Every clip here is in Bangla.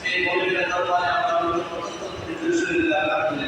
সেই মৌলিক দরবারে আমরা অত্যন্ত নিজস্ব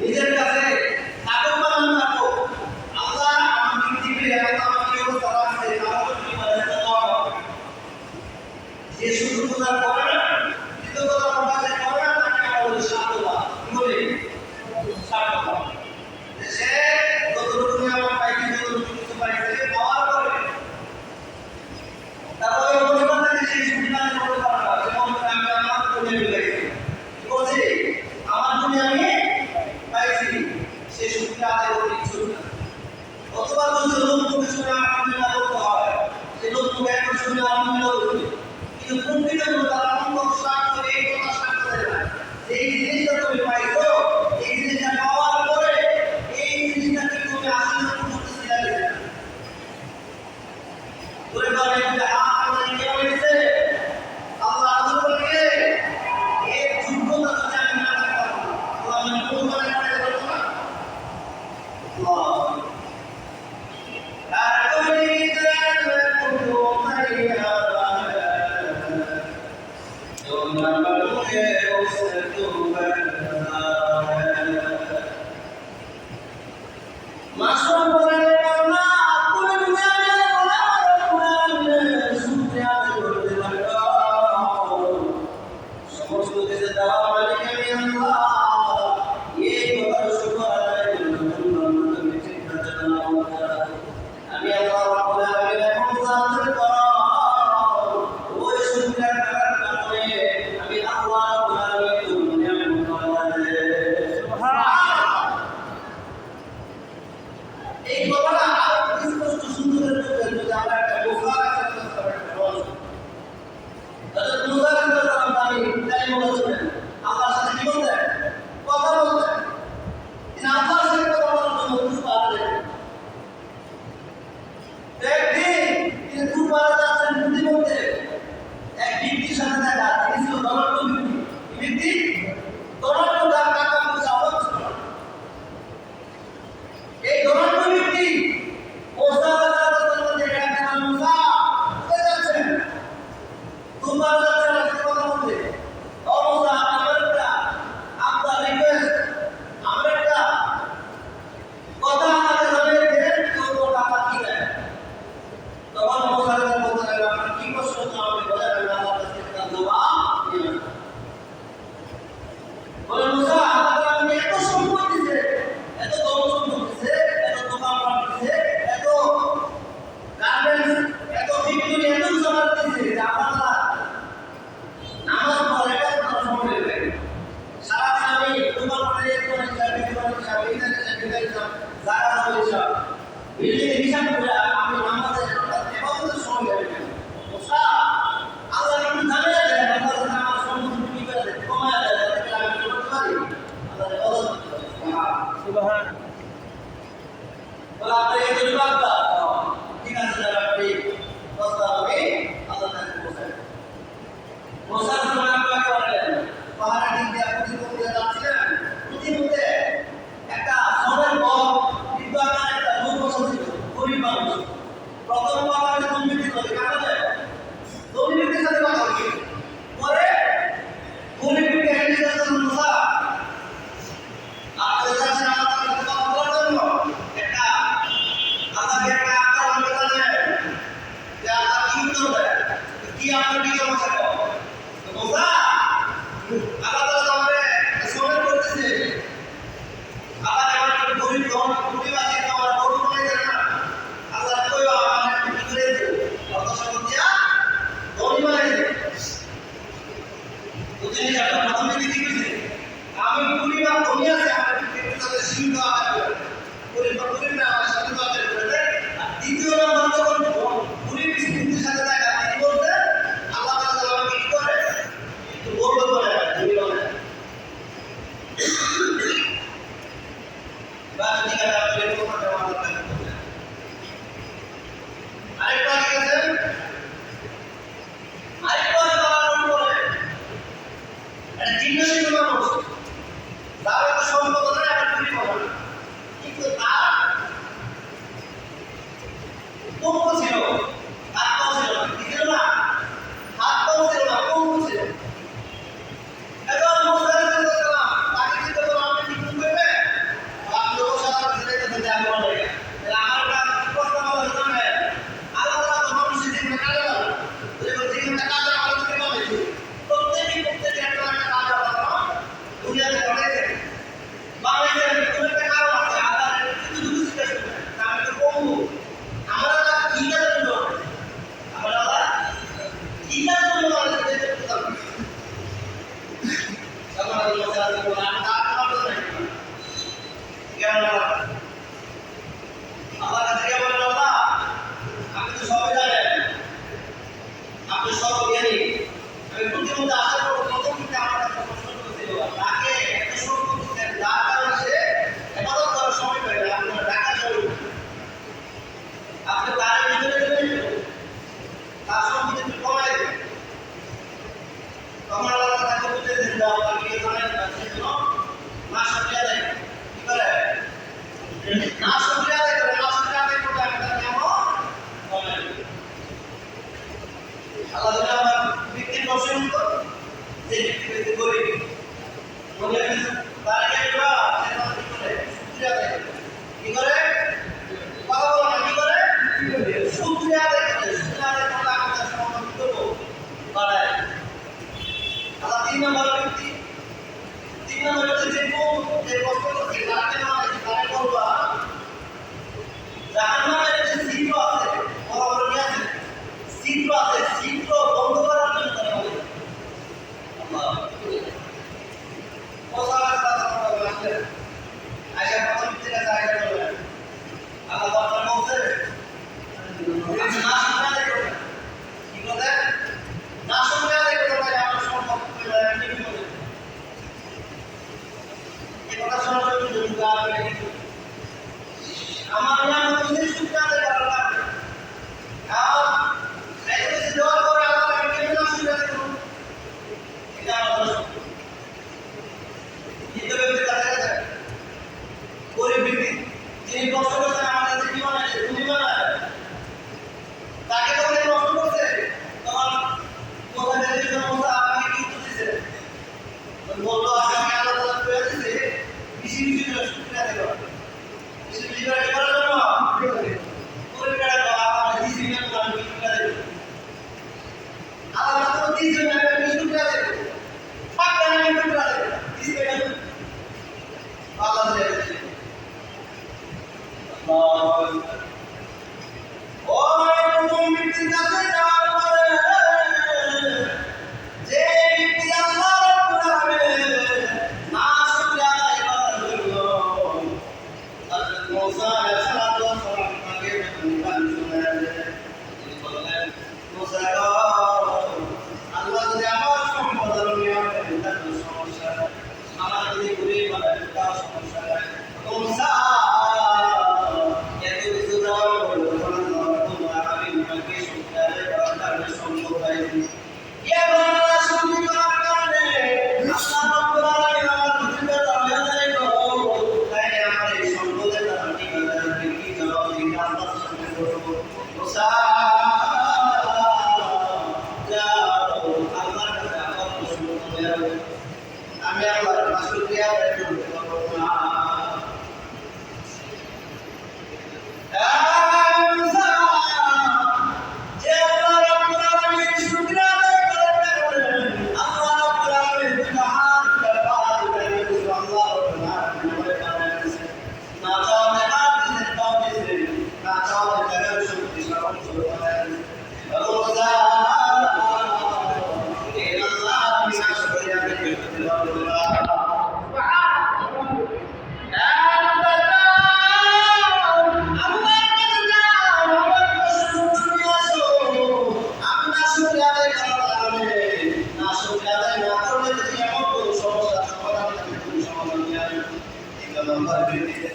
নিজের কাছে কেননা আল্লাহ তালা আমার ব্যক্তির বসে যে ব্যক্তি গরিব মনে তার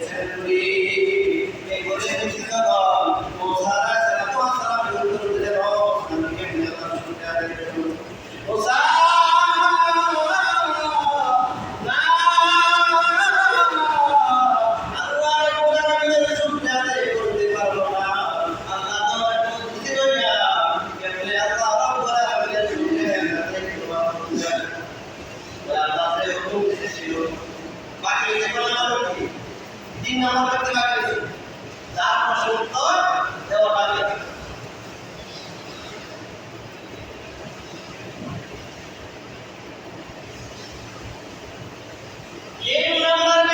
Thank you.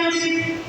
Isaac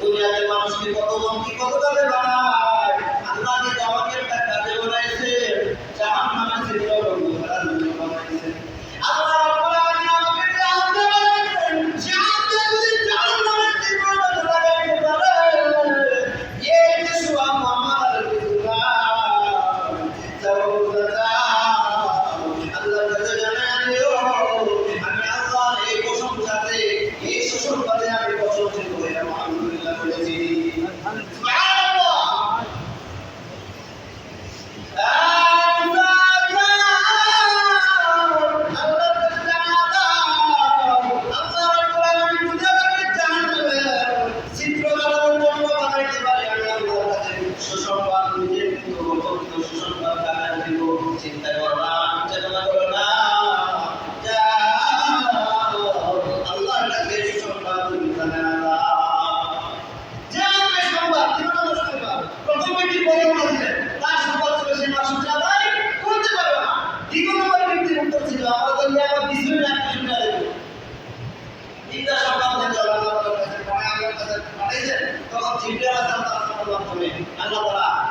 দুনিয়াতে মানুষকে কত বন্ধু কত তাদের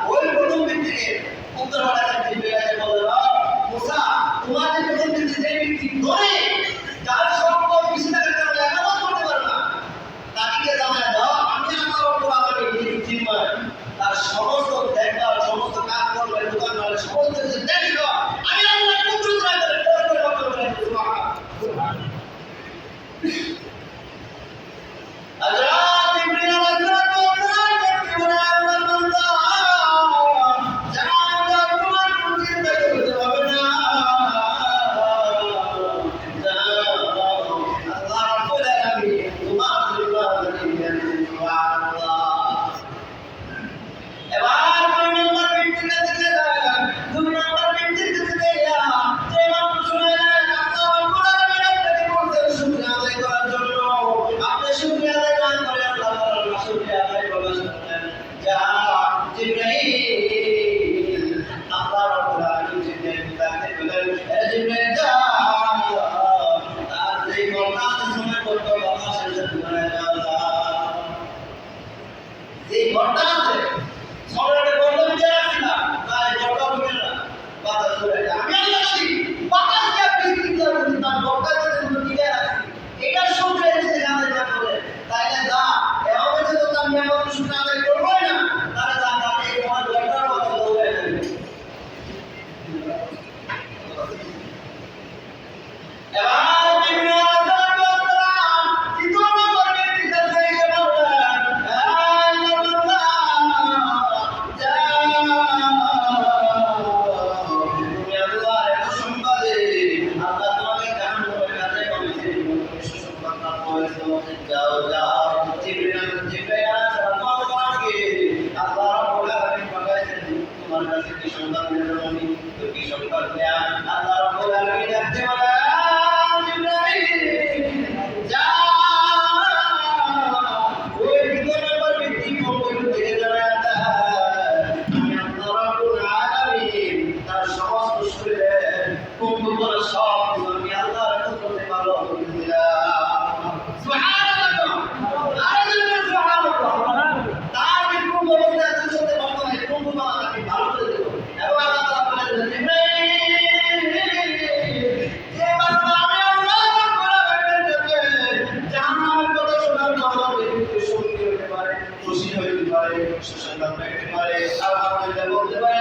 ওই কুটুম্বিক উত্তর উত্তর Deuteronomy 15 on God. পারে সুসংবাদ পেতে পারে আলহামদুলিল্লাহ বলতে পারে